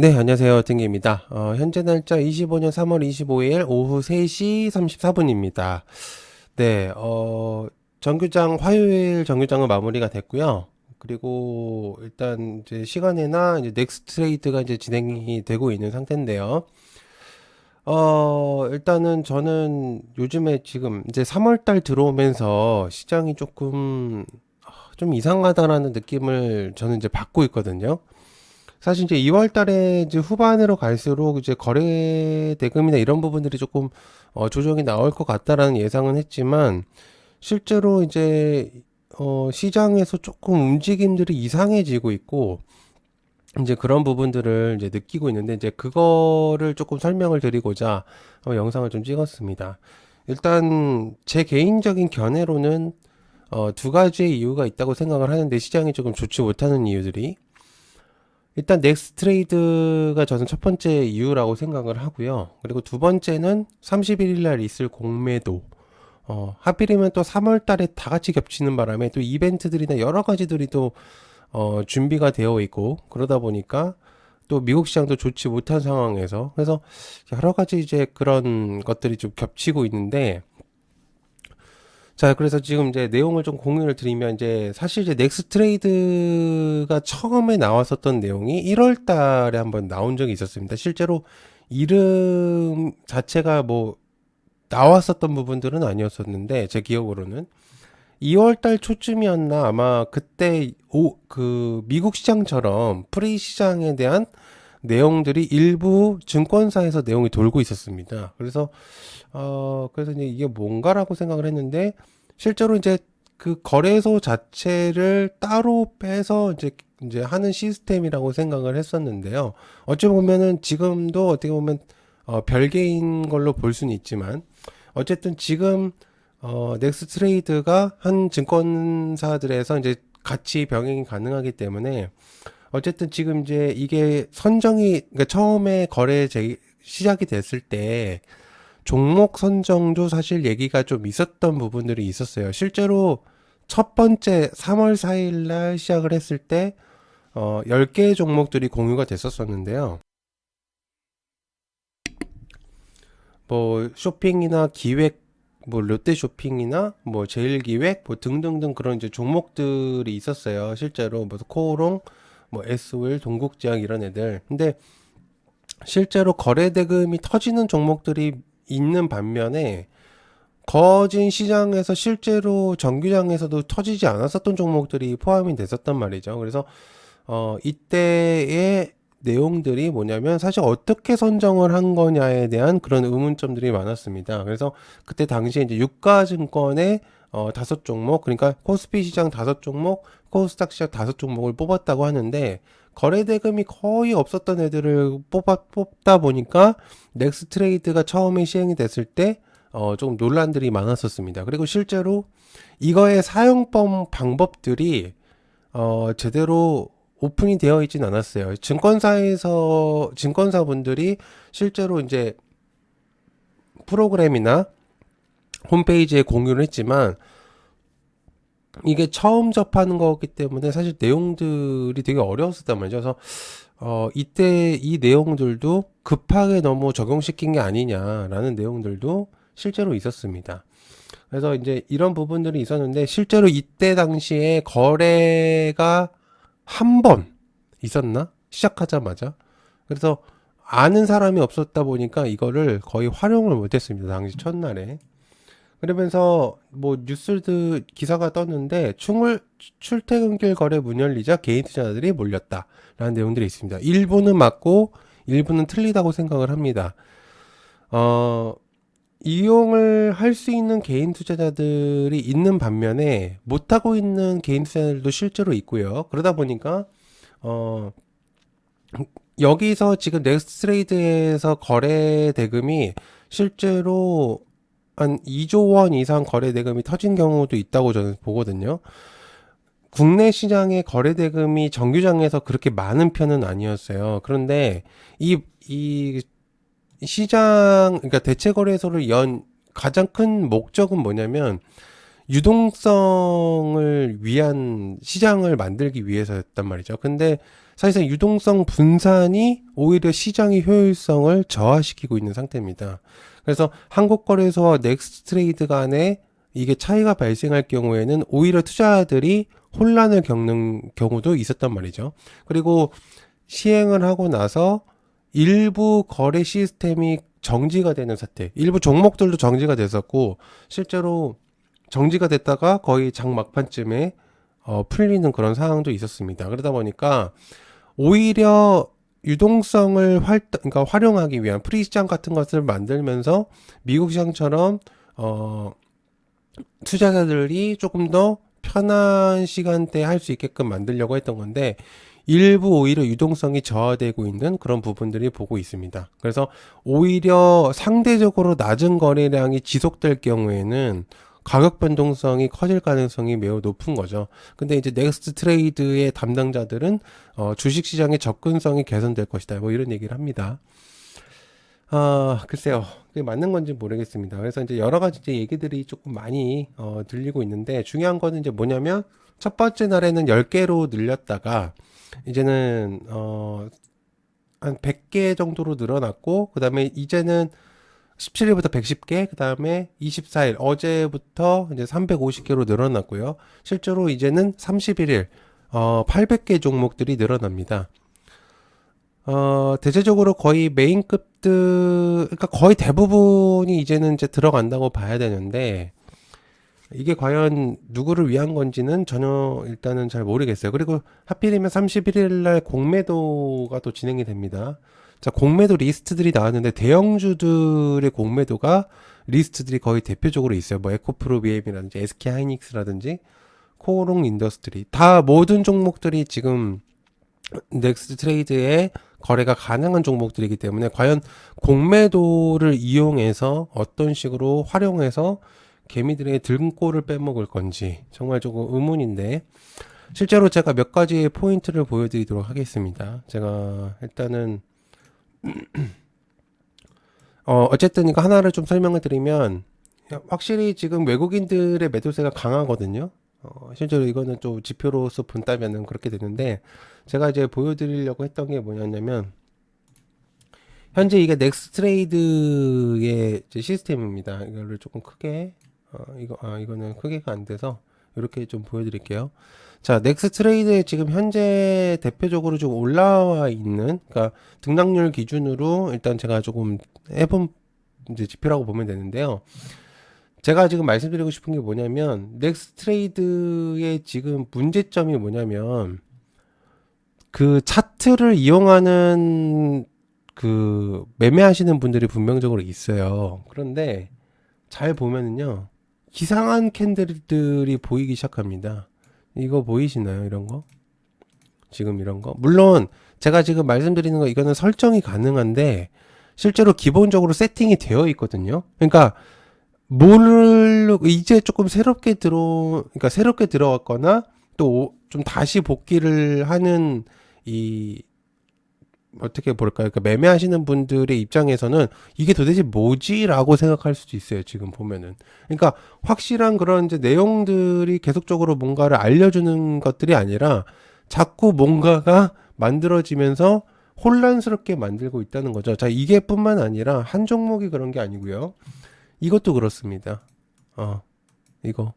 네, 안녕하세요. 등기입니다. 어, 현재 날짜 25년 3월 25일 오후 3시 34분입니다. 네, 어, 정규장, 화요일 정규장은 마무리가 됐고요. 그리고 일단 이제 시간에나 이제 넥스트 트레이드가 이제 진행이 되고 있는 상태인데요. 어, 일단은 저는 요즘에 지금 이제 3월 달 들어오면서 시장이 조금 아, 좀 이상하다라는 느낌을 저는 이제 받고 있거든요. 사실 이제 2월 달에 이제 후반으로 갈수록 이제 거래 대금이나 이런 부분들이 조금 어, 조정이 나올 것 같다라는 예상은 했지만 실제로 이제 어, 시장에서 조금 움직임들이 이상해지고 있고 이제 그런 부분들을 이제 느끼고 있는데 이제 그거를 조금 설명을 드리고자 어, 영상을 좀 찍었습니다. 일단 제 개인적인 견해로는 어, 두 가지의 이유가 있다고 생각을 하는데 시장이 조금 좋지 못하는 이유들이 일단 넥스 트레이드가 저는 첫 번째 이유라고 생각을 하고요. 그리고 두 번째는 31일 날 있을 공매도. 어, 하필이면 또 3월 달에 다 같이 겹치는 바람에 또 이벤트들이나 여러 가지들이 또 어, 준비가 되어 있고 그러다 보니까 또 미국 시장도 좋지 못한 상황에서 그래서 여러 가지 이제 그런 것들이 좀 겹치고 있는데 자, 그래서 지금 이제 내용을 좀 공유를 드리면 이제 사실 이제 넥스 트레이드가 처음에 나왔었던 내용이 1월 달에 한번 나온 적이 있었습니다. 실제로 이름 자체가 뭐 나왔었던 부분들은 아니었었는데 제 기억으로는 2월 달 초쯤이었나 아마 그때 오, 그 미국 시장처럼 프리 시장에 대한 내용들이 일부 증권사에서 내용이 돌고 있었습니다. 그래서 어 그래서 이제 이게 뭔가라고 생각을 했는데 실제로 이제 그 거래소 자체를 따로 빼서 이제 이제 하는 시스템이라고 생각을 했었는데요. 어찌 보면은 지금도 어떻게 보면 어 별개인 걸로 볼 수는 있지만 어쨌든 지금 어 넥스 트레이드가 한 증권사들에서 이제 같이 병행이 가능하기 때문에 어쨌든 지금 이제 이게 선정이 그러니까 처음에 거래 제 시작이 됐을 때 종목 선정도 사실 얘기가 좀 있었던 부분들이 있었어요. 실제로 첫 번째 3월 4일 날 시작을 했을 때 어, 10개의 종목들이 공유가 됐었었는데요. 뭐 쇼핑이나 기획 뭐 롯데 쇼핑이나 뭐 제일 기획 뭐 등등등 그런 이제 종목들이 있었어요. 실제로 뭐 코오롱 뭐 에스윌, 동국제약 이런 애들. 근데 실제로 거래 대금이 터지는 종목들이 있는 반면에 거진 시장에서 실제로 정규장에서도 터지지 않았었던 종목들이 포함이 됐었단 말이죠. 그래서 어 이때의 내용들이 뭐냐면 사실 어떻게 선정을 한 거냐에 대한 그런 의문점들이 많았습니다. 그래서 그때 당시에 이제 유가증권의 어, 다섯 종목, 그러니까 코스피 시장 다섯 종목, 코스닥 시장 다섯 종목을 뽑았다고 하는데, 거래 대금이 거의 없었던 애들을 뽑아, 뽑다 보니까, 넥스 트레이드가 처음에 시행이 됐을 때, 어, 조금 논란들이 많았었습니다. 그리고 실제로 이거의 사용법 방법들이, 어, 제대로 오픈이 되어 있진 않았어요. 증권사에서, 증권사분들이 실제로 이제 프로그램이나 홈페이지에 공유를 했지만 이게 처음 접하는 거기 때문에 사실 내용들이 되게 어려웠었단 말이죠. 그래서 어 이때 이 내용들도 급하게 너무 적용시킨 게 아니냐라는 내용들도 실제로 있었습니다. 그래서 이제 이런 부분들이 있었는데 실제로 이때 당시에 거래가 한 번 있었나? 시작하자마자. 그래서 아는 사람이 없었다 보니까 이거를 거의 활용을 못했습니다. 당시 첫날에. 그러면서 뭐 뉴스들 기사가 떴는데 충을 출퇴근길 거래 문 열리자 개인 투자자들이 몰렸다라는 내용들이 있습니다. 일부는 맞고 일부는 틀리다고 생각을 합니다. 어 이용을 할 수 있는 개인 투자자들이 있는 반면에 못하고 있는 개인 투자자들도 실제로 있고요. 그러다 보니까 어 여기서 지금 넥스트레이드에서 거래 대금이 실제로 한 2조 원 이상 거래 대금이 터진 경우도 있다고 저는 보거든요. 국내 시장의 거래 대금이 정규장에서 그렇게 많은 편은 아니었어요. 그런데 이, 이 시장, 그러니까 대체 거래소를 연 가장 큰 목적은 뭐냐면 유동성을 위한 시장을 만들기 위해서였단 말이죠. 근데 사실상 유동성 분산이 오히려 시장의 효율성을 저하시키고 있는 상태입니다. 그래서 한국 거래소와 넥스트레이드 간에 이게 차이가 발생할 경우에는 오히려 투자자들이 혼란을 겪는 경우도 있었단 말이죠. 그리고 시행을 하고 나서 일부 거래 시스템이 정지가 되는 사태, 일부 종목들도 정지가 됐었고 실제로 정지가 됐다가 거의 장 막판쯤에 어, 풀리는 그런 상황도 있었습니다. 그러다 보니까 오히려 유동성을 활, 그러니까 활용하기 위한 프리 시장 같은 것을 만들면서 미국 시장처럼 어, 투자자들이 조금 더 편한 시간대에 할 수 있게끔 만들려고 했던 건데 일부 오히려 유동성이 저하되고 있는 그런 부분들이 보고 있습니다. 그래서 오히려 상대적으로 낮은 거래량이 지속될 경우에는 가격 변동성이 커질 가능성이 매우 높은 거죠. 근데 이제 넥스트 트레이드의 담당자들은 어, 주식 시장의 접근성이 개선될 것이다. 뭐 이런 얘기를 합니다. 아, 글쎄요. 그게 맞는 건지 모르겠습니다. 그래서 이제 여러 가지 이제 얘기들이 조금 많이 어, 들리고 있는데 중요한 거는 이제 뭐냐면 첫 번째 날에는 10개로 늘렸다가 이제는 어, 한 100개 정도로 늘어났고 그다음에 이제는 17일부터 110개, 그 다음에 24일, 어제부터 이제 350개로 늘어났고요. 실제로 이제는 31일, 어, 800개 종목들이 늘어납니다. 어, 대체적으로 거의 메인급들, 그러니까 거의 대부분이 이제는 이제 들어간다고 봐야 되는데, 이게 과연 누구를 위한 건지는 전혀 일단은 잘 모르겠어요. 그리고 하필이면 31일 날 공매도가 또 진행이 됩니다. 자, 공매도 리스트들이 나왔는데 대형주들의 공매도가 리스트들이 거의 대표적으로 있어요. 뭐 에코프로 비엠이라든지 SK 하이닉스라든지 코롱 인더스트리 다 모든 종목들이 지금 넥스트 트레이드에 거래가 가능한 종목들이기 때문에 과연 공매도를 이용해서 어떤 식으로 활용해서 개미들의 등골을 빼먹을 건지 정말 조금 의문인데 실제로 제가 몇 가지의 포인트를 보여드리도록 하겠습니다. 제가 일단은 어, 어쨌든 이거 하나를 좀 설명을 드리면 확실히 지금 외국인들의 매도세가 강하거든요. 어, 실제로 이거는 좀 지표로서 본다면은 그렇게 되는데 제가 이제 보여드리려고 했던 게 뭐냐면 현재 이게 넥스트레이드의 시스템입니다. 이거를 조금 크게 어, 이거 아 이거는 크게가 안 돼서 이렇게 좀 보여드릴게요. 자, 넥스 트레이드에 지금 현재 대표적으로 좀 올라와 있는, 그러니까 등락률 기준으로 일단 제가 조금 해본 이제 지표라고 보면 되는데요. 제가 지금 말씀드리고 싶은 게 뭐냐면, 넥스 트레이드의 지금 문제점이 뭐냐면, 그 차트를 이용하는 그 매매하시는 분들이 분명적으로 있어요. 그런데 잘 보면은요, 이상한 캔들들이 보이기 시작합니다. 이거 보이시나요? 이런 거? 지금 이런 거? 물론 제가 지금 말씀드리는 거 이거는 설정이 가능한데 실제로 기본적으로 세팅이 되어 있거든요. 그러니까 뭘 이제 조금 새롭게 들어 그러니까 새롭게 들어왔거나 또 좀 다시 복귀를 하는 이 어떻게 볼까요? 그러니까 매매하시는 분들의 입장에서는 이게 도대체 뭐지라고 생각할 수도 있어요. 지금 보면은. 그러니까 확실한 그런 이제 내용들이 계속적으로 뭔가를 알려주는 것들이 아니라 자꾸 뭔가가 만들어지면서 혼란스럽게 만들고 있다는 거죠. 자, 이게 뿐만 아니라 한 종목이 그런 게 아니고요. 이것도 그렇습니다. 어, 이거.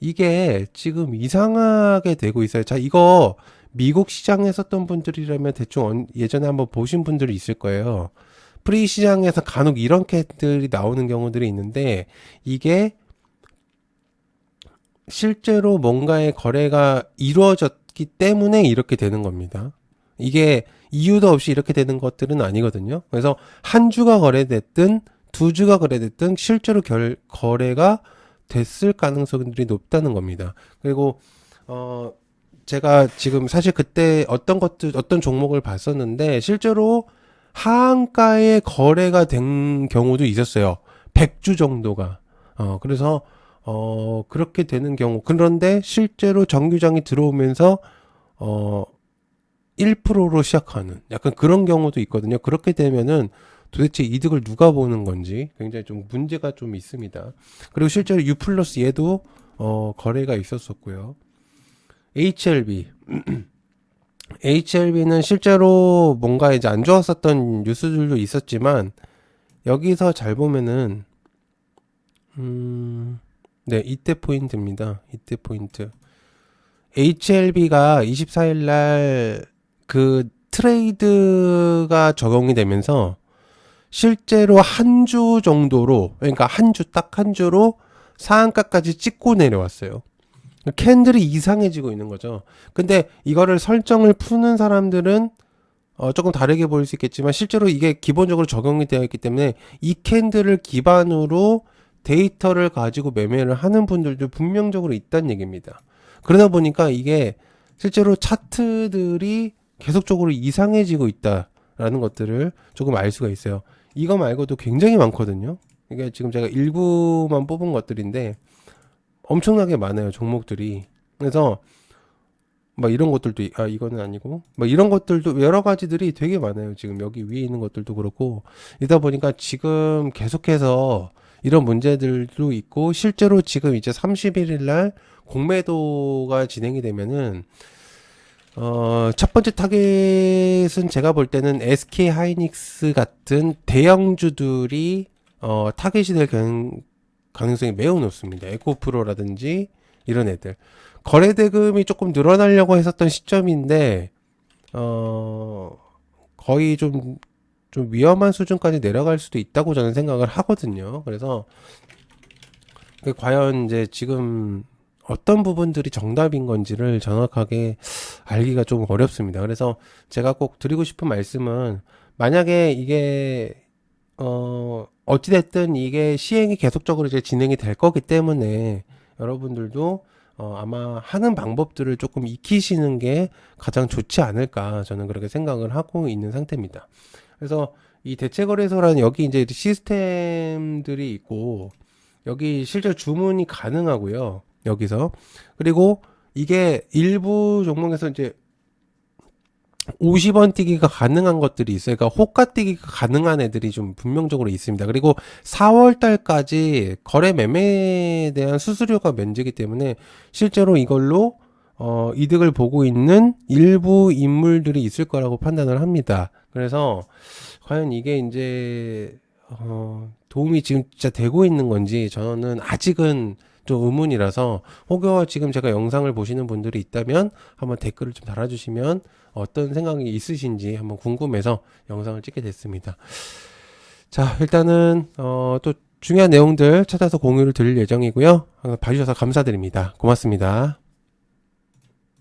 이게 지금 이상하게 되고 있어요. 자, 이거 미국 시장에 섰던 분들이라면 대충 예전에 한번 보신 분들이 있을 거예요. 프리 시장에서 간혹 이런 캣들이 나오는 경우들이 있는데 이게 실제로 뭔가의 거래가 이루어졌기 때문에 이렇게 되는 겁니다. 이게 이유도 없이 이렇게 되는 것들은 아니거든요. 그래서 한 주가 거래됐든 두 주가 거래됐든 실제로 결, 거래가 됐을 가능성들이 높다는 겁니다. 그리고 어 제가 지금 사실 그때 어떤 것들 어떤 종목을 봤었는데 실제로 하한가에 거래가 된 경우도 있었어요. 100주 정도가. 어 그래서 어 그렇게 되는 경우 그런데 실제로 정규장이 들어오면서 어 1%로 시작하는 약간 그런 경우도 있거든요. 그렇게 되면은 도대체 이득을 누가 보는 건지 굉장히 좀 문제가 좀 있습니다. 그리고 실제로 U 플러스 얘도 어, 거래가 있었었고요. HLB. HLB는 실제로 뭔가 이제 안 좋았었던 뉴스들도 있었지만 여기서 잘 보면은 음, 네, 이때 포인트입니다. 이때 포인트. HLB가 24일 날 그 트레이드가 적용이 되면서 실제로 한 주 정도로 그러니까 한 주 딱 한 주로 상한가까지 찍고 내려왔어요. 캔들이 이상해지고 있는 거죠. 근데 이거를 설정을 푸는 사람들은 어, 조금 다르게 보일 수 있겠지만 실제로 이게 기본적으로 적용이 되어 있기 때문에 이 캔들을 기반으로 데이터를 가지고 매매를 하는 분들도 분명적으로 있다는 얘기입니다. 그러다 보니까 이게 실제로 차트들이 계속적으로 이상해지고 있다라는 것들을 조금 알 수가 있어요. 이거 말고도 굉장히 많거든요. 이게 지금 제가 일부만 뽑은 것들인데 엄청나게 많아요 종목들이. 그래서 막 이런 것들도 아 이거는 아니고 막 이런 것들도 여러 가지들이 되게 많아요. 지금 여기 위에 있는 것들도 그렇고 이다 보니까 지금 계속해서 이런 문제들도 있고 실제로 지금 이제 31일 날 공매도가 진행이 되면은 어, 첫 번째 타겟은 제가 볼 때는 SK 하이닉스 같은 대형주들이 어, 타겟이 될 가능, 가능성이 매우 높습니다. 에코프로라든지 이런 애들. 거래 대금이 조금 늘어나려고 했었던 시점인데 어, 거의 좀, 좀 위험한 수준까지 내려갈 수도 있다고 저는 생각을 하거든요. 그래서 그 과연 이제 지금 어떤 부분들이 정답인 건지를 정확하게 알기가 좀 어렵습니다. 그래서 제가 꼭 드리고 싶은 말씀은 만약에 이게 어 어찌됐든 이게 시행이 계속적으로 이제 진행이 될 거기 때문에 여러분들도 어 아마 하는 방법들을 조금 익히시는 게 가장 좋지 않을까 저는 그렇게 생각을 하고 있는 상태입니다. 그래서 이 대체거래소라는 여기 이제 시스템들이 있고 여기 실제 주문이 가능하고요. 여기서 그리고 이게 일부 종목에서 이제 50원 뛰기가 가능한 것들이 있어요. 그러니까 호가 뛰기가 가능한 애들이 좀 분명적으로 있습니다. 그리고 4월 달까지 거래 매매에 대한 수수료가 면제기 때문에 실제로 이걸로 어, 이득을 보고 있는 일부 인물들이 있을 거라고 판단을 합니다. 그래서 과연 이게 이제 어, 도움이 지금 진짜 되고 있는 건지 저는 아직은 좀 의문이라서 혹여 지금 제가 영상을 보시는 분들이 있다면 한번 댓글을 좀 달아주시면 어떤 생각이 있으신지 한번 궁금해서 영상을 찍게 됐습니다. 자, 일단은 어, 또 중요한 내용들 찾아서 공유를 드릴 예정이고요. 어, 봐주셔서 감사드립니다. 고맙습니다.